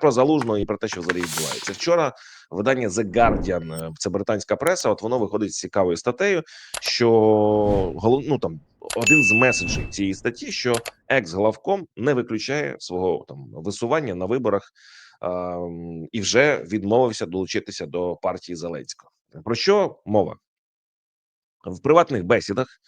про залужного і про те, що взагалі відбувається. Вчора видання The Guardian, е, це британська преса. От воно виходить з цікавою статтею, що ну, там один з меседжів цієї статті, що екс-главком не виключає свого там висування на виборах а, і вже відмовився долучитися до партії Зеленського. Про що мова в приватних бесідах?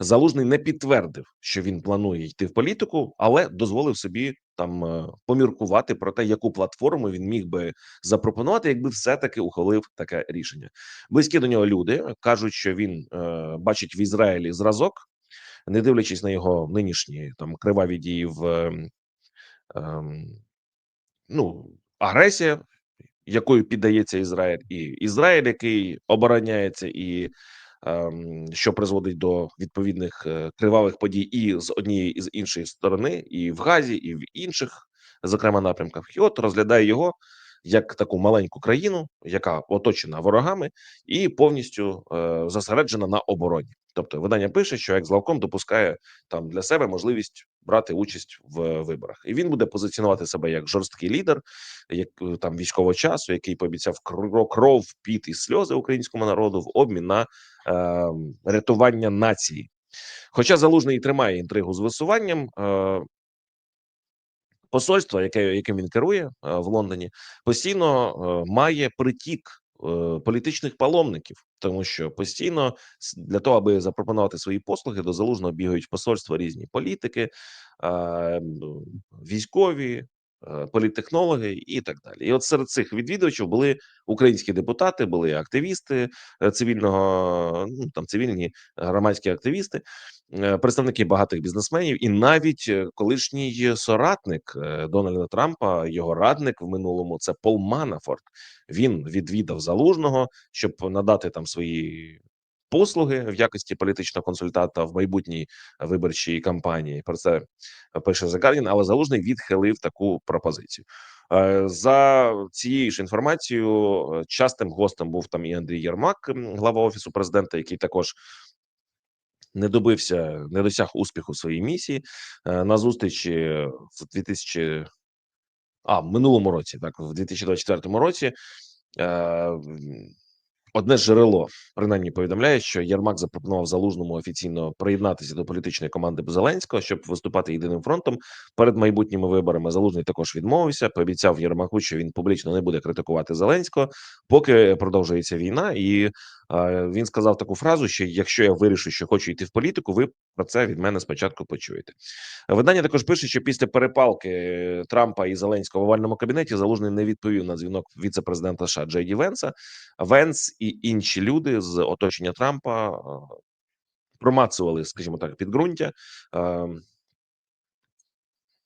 Залужний не підтвердив, що він планує йти в політику, але дозволив собі там е, поміркувати про те, яку платформу він міг би запропонувати, якби все таки ухвалив таке рішення. Близькі до нього люди кажуть, що він е, бачить в Ізраїлі зразок, не дивлячись на його нинішні там криваві дії в е, е, ну агресія, якою піддається Ізраїль, і Ізраїль, який обороняється і що призводить до відповідних е, кривавих подій, і з однієї і з іншої сторони, і в Газі, і в інших, зокрема, напрямках, і от розглядає його як таку маленьку країну, яка оточена ворогами, і повністю е, зосереджена на обороні. Тобто, видання пише, що екс-главком допускає там для себе можливість брати участь в виборах, і він буде позиціонувати себе як жорсткий лідер, як е, там військового часу, який пообіцяв кро- кров, піт і сльози українському народу в обмін на е, рятування нації. Хоча залужний тримає інтригу з висуванням. Е, Посольство, яке яким він керує е, в Лондоні, постійно е, має притік політичних паломників, тому що постійно для того, аби запропонувати свої послуги, до залужного бігають посольства різні політики, е, військові, е, політтехнологи і так далі. І от серед цих відвідувачів були українські депутати, були активісти е, цивільного, ну там цивільні громадські активісти, е, представники багатих бізнесменів, і навіть е, колишній соратник е, Дональда Трампа, його радник в минулому, це Пол Манафорт. Він відвідав залужного, щоб надати там свої. Послуги в якості політичного консультанта в майбутній виборчій кампанії про це пише The Guardian, але залужний відхилив таку пропозицію. Е, За цією ж інформацією, е, частим гостем був там і Андрій Єрмак, глава офісу президента, який також не добився, не досяг успіху своїй місії Е, на зустрічі в 2000, а в минулому році, так в 2024 році. Одне джерело принаймні повідомляє, що Єрмак запропонував залужному офіційно приєднатися до політичної команди Зеленського, щоб виступати єдиним фронтом перед майбутніми виборами. Залужний також відмовився. Пообіцяв Єрмаку, що він публічно не буде критикувати Зеленського, поки продовжується війна. І він сказав таку фразу: що якщо я вирішу, що хочу йти в політику, ви про це від мене спочатку почуєте. Видання також пише, що після перепалки Трампа і Зеленського в овальному кабінеті залужний не відповів на дзвінок віце-президента США Джей Ді Венса. Венс і інші люди з оточення Трампа е, промацували, скажімо так, підґрунтя, е,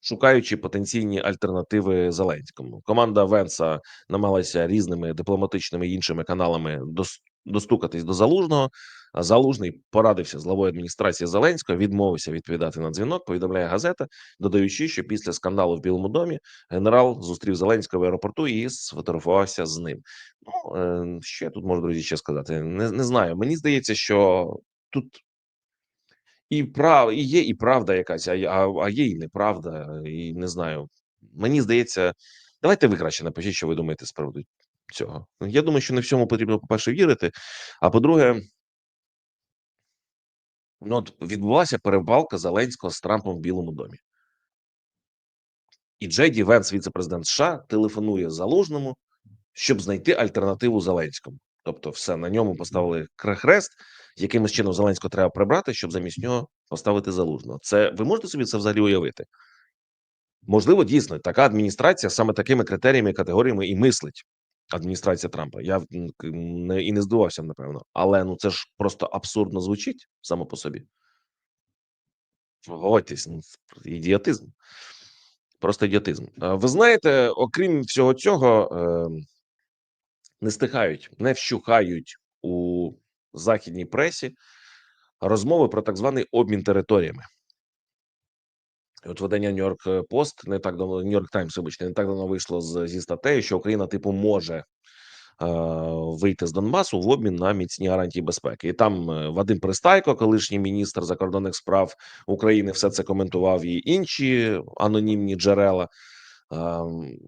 шукаючи потенційні альтернативи Зеленському. Команда Венса намагалася різними дипломатичними і іншими каналами достукатись до залужного. Залужний порадився з главою адміністрації Зеленського, відмовився відповідати на дзвінок. Повідомляє газета, додаючи, що після скандалу в Білому домі генерал зустрів Зеленського в аеропорту і сфотографувався з ним. Ну е, що я тут можу друзі ще сказати? Не, не знаю. Мені здається, що тут і прав і є і правда якась, а, а є і неправда, і не знаю. Мені здається, давайте ви краще напишіть, що ви думаєте з приводу цього. Я думаю, що не всьому потрібно, по-перше, вірити. А по-друге, ну от відбулася перепалка Зеленського з Трампом в Білому домі. І Джей Ді Венс, віце-президент США, телефонує залужному, щоб знайти альтернативу Зеленському. Тобто, все на ньому поставили кре- хрест, якимось чином Зеленського треба прибрати, щоб замість нього поставити залужного. Це ви можете собі це взагалі уявити? Можливо, дійсно така адміністрація саме такими критеріями категоріями і мислить. Адміністрація Трампа. Я не і не здивувався, напевно. Але ну це ж просто абсурдно звучить само по собі. Погодьтесь, ну, ідіотизм. Просто ідіотизм. Е, Ви знаєте, окрім всього цього, е, не стихають, не вщухають у західній пресі розмови про так званий обмін територіями. От видання Нью-Йорк Пост не так давно Нью-Йорк Таймс, вибачте, не так давно вийшло з, зі статтею, що Україна, типу, може е, вийти з Донбасу в обмін на міцні гарантії безпеки. І там е, Вадим Пристайко, колишній міністр закордонних справ України, все це коментував і інші анонімні джерела. Ем,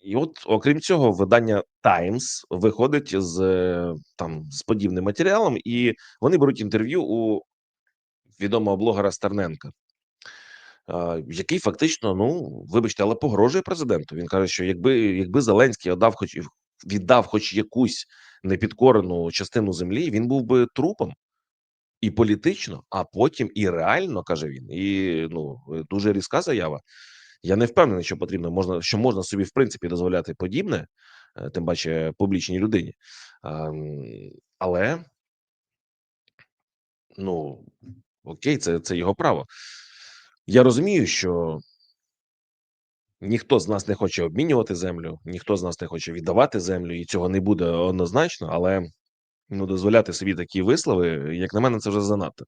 І от, окрім цього, видання Times виходить з е, там з подібним матеріалом, і вони беруть інтерв'ю у відомого блогера Стерненка, який фактично, ну вибачте, але погрожує президенту. Він каже, що якби якби Зеленський віддав хоч віддав хоч якусь непідкорену частину землі, він був би трупом. І політично, а потім і реально каже він. І ну дуже різка заява. Я не впевнений, що потрібно можна, що можна собі в принципі дозволяти подібне, е, тим паче публічній людині. Але ну окей, це, це його право. Я розумію, що ніхто з нас не хоче обмінювати землю, ніхто з нас не хоче віддавати землю, і цього не буде однозначно, але ну дозволяти собі такі вислови, як на мене, це вже занадто.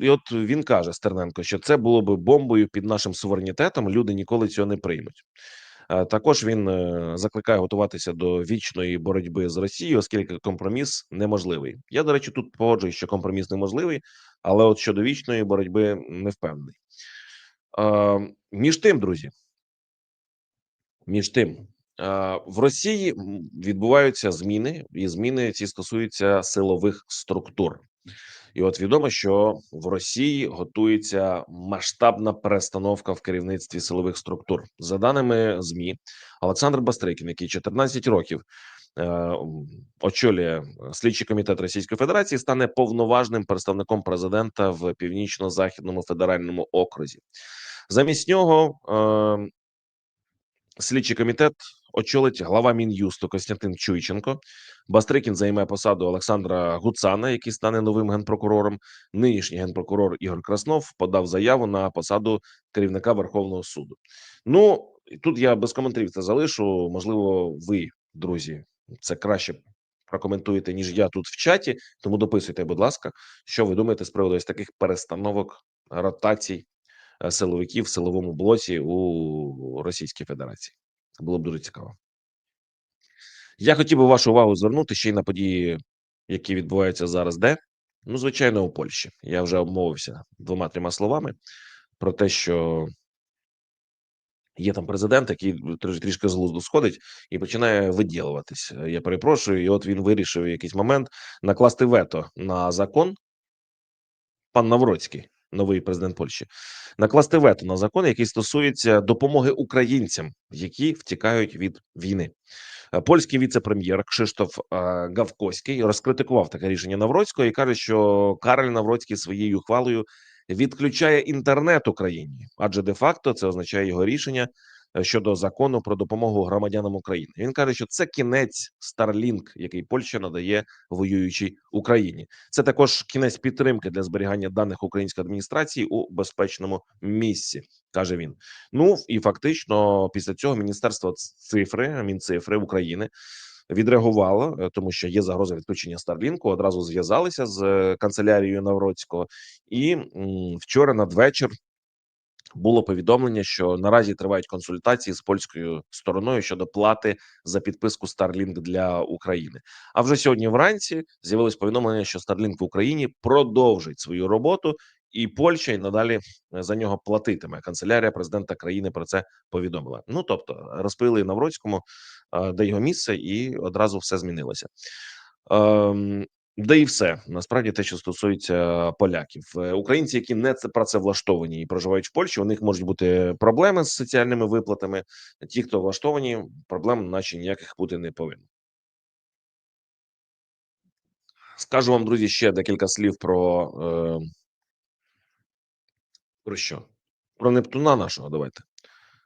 І от він каже Стерненко, що це було би бомбою під нашим суверенітетом. Люди ніколи цього не приймуть. А Також він е, закликає готуватися до вічної боротьби з Росією, оскільки компроміс неможливий. Я до речі, тут погоджуюсь, що компроміс неможливий, але от щодо вічної боротьби не впевнений. Між тим, друзі, між тим, в Росії відбуваються зміни, і зміни ці стосуються силових структур. І от відомо, що в Росії готується масштабна перестановка в керівництві силових структур. За даними змі, Олександр Бастрикін, який 14 років е, очолює слідчий комітет Російської Федерації, стане повноважним представником президента в північно-західному федеральному окрузі. Замість нього е, слідчий комітет очолить глава мін'юсту Костянтин Чуйченко. Бастрикін займе посаду Олександра Гуцана, який стане новим генпрокурором. Нинішній генпрокурор Ігор Краснов подав заяву на посаду керівника Верховного суду. Ну тут я без коментарів це залишу. Можливо, ви, друзі, це краще прокоментуєте ніж я тут в чаті. Тому дописуйте, будь ласка, що ви думаєте з приводу ось таких перестановок ротацій силовиків в силовому блоці у Російській Федерації. Це було б дуже цікаво. Я хотів би вашу увагу звернути ще й на події, які відбуваються зараз, де ну, звичайно, у Польщі. Я вже обмовився двома-трьома словами про те, що є там президент, який трішки з глузду сходить і починає виділуватись. Я перепрошую, і от він вирішив в якийсь момент накласти вето на закон. Пан Навроцький, новий президент Польщі, накласти вето на закон, який стосується допомоги українцям, які втікають від війни. Е, Польський віце-прем'єр Кшиштоф е, Гавкоський розкритикував таке рішення Навроцького і каже, що Кароль Навроцький своєю ухвалою відключає інтернет Україні, адже де-факто це означає його рішення щодо закону про допомогу громадянам України. Він каже, що це кінець Starlink, який Польща надає воюючій Україні. Це також кінець підтримки для зберігання даних української адміністрації у безпечному місці, каже він. Ну і фактично, після цього міністерство цифри, мінцифри України відреагувало, е, тому що є загроза відключення Старлінку. Одразу зв'язалися з е, канцелярією Навроцького, і вчора надвечір. Було повідомлення, що наразі тривають консультації з польською стороною щодо плати за підписку Starlink для України. А вже сьогодні вранці з'явилось повідомлення, що Starlink в Україні продовжить свою роботу, і Польща й надалі е, за нього платитиме. Канцелярія президента країни про це повідомила. Ну тобто розповіли Навроцькому, е, де його місце, і одразу все змінилося. Де і все насправді те, що стосується поляків, Е, українці, які не це працевлаштовані і проживають в Польщі, у них можуть бути проблеми з соціальними виплатами. Ті, хто влаштовані, проблем, наче ніяких бути не повинно. Скажу вам, друзі, ще декілька слів про, е, про що? Про Нептуна нашого. Давайте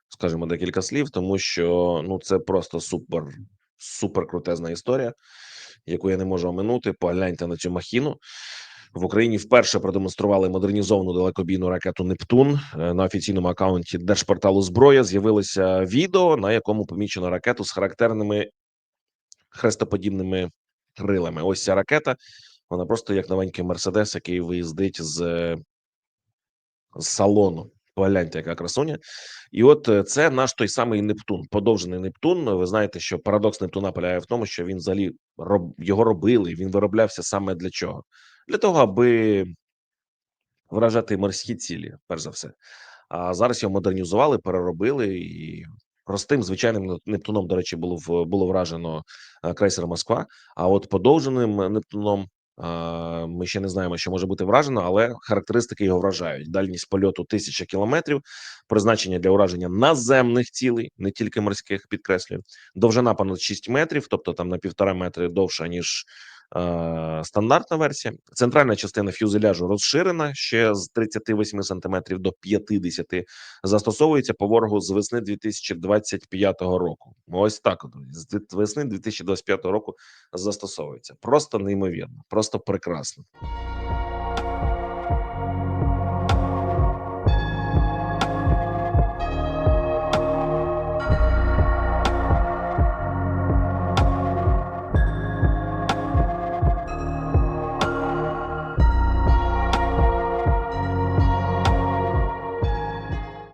скажемо декілька слів, тому що ну це просто супер, супер крутезна історія, яку я не можу оминути. Погляньте на цю махіну. В Україні вперше продемонстрували модернізовану далекобійну ракету Нептун Е, на офіційному акаунті держпорталу зброя. З'явилося відео, на якому помічено ракету з характерними хрестоподібними крилами. Ось ця ракета. Вона просто як новенький мерседес, який виїздить з, з салону. Погляньте, яка красуня. І от е, це наш той самий Нептун, подовжений Нептун. Ви знаєте, що парадокс Нептуна полягає в тому, що він взагалі роб, його робили. Він вироблявся саме для чого? Для того, аби вражати морські цілі, перш за все. А зараз його модернізували, переробили і Простим звичайним Нептуном, до речі, було було вражено е, крейсер Москва. А от подовженим Нептуном ми ще не знаємо, що може бути вражено, але характеристики його вражають. Дальність польоту тисяча кілометрів, призначення для ураження наземних цілей, не тільки морських, підкреслюю. Довжина понад 6 метрів, тобто там на півтора метри довша ніж стандартна версія. Центральна частина фюзеляжу розширена ще з 38 сантиметрів до 50. Застосовується по ворогу з весни 2025 року. Ось так от з весни 2025 року застосовується. Просто неймовірно, просто прекрасно.